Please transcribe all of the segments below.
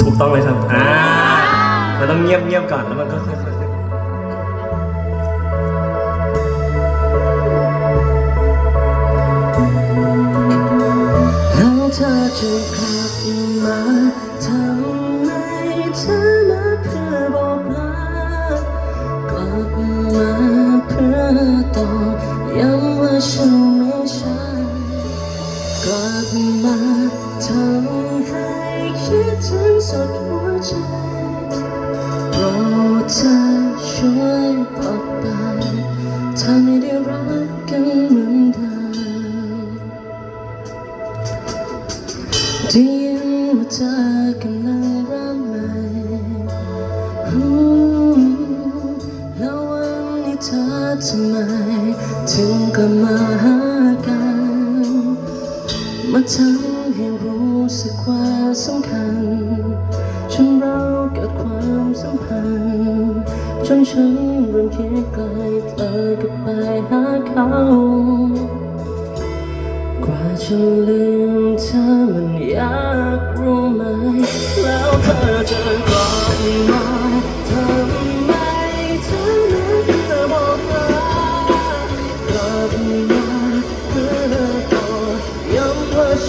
ถูกต้องเลยครับอ่ามันต้องเงียบเงียบก่อนแล้วมันก็ค่อยๆแล้วเธอจะกลับมาทำไมเธอมาเพื่อบอกลากลับมาเพื่อตอกย้ำว่าฉันไม่ใช่กลับมาทำให้คิดถึง สุดหัวใจโปรดเธอช่วยบอกไปถ้าไม่ได้รักกันเหมือนเดิมได้ยินว่าเธอกำลังริ่มใหม่แล้ววันนี้เธอทำไม ถึงกลับมาหา มาทำให้รู้สึกว่าสำคัญจนเราเกิดความสัมพันธ์จนฉันเริ่มคิดไกลเธอก็ไปหาเขากว่าจะลืมเธอมันยากรู้ไหม แล้วเธอจะกลับมา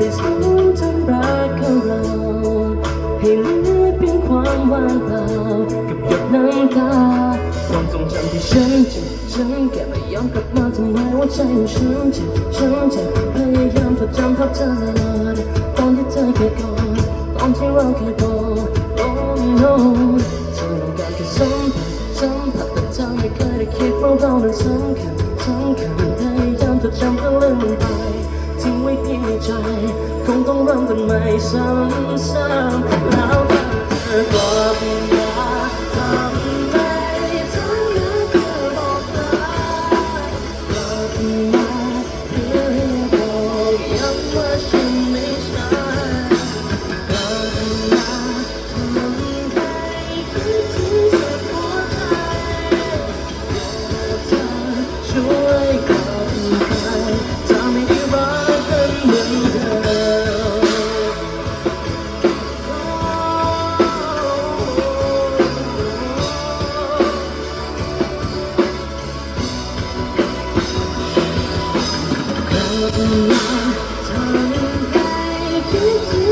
out please don't turn back around ให้เหลือเพียงความว่างเปล่ากับหยดน้ำตาความทรงจำที่ฉันเจ็บฉันแค่ไม่ยอมกลับมาทำไมว่าใจของฉันเจ็บฉันเจ็บพยายามจดจำภาพเธอตลอดตอนที่เธอเคยกอดตอนที่เราเคยบอก Oh no ทิ้งไว้เพียงใจ คงต้องเริ่มกันใหม่ซ้ำๆแล้วเธอกลับ 조금만 저를 밝혀주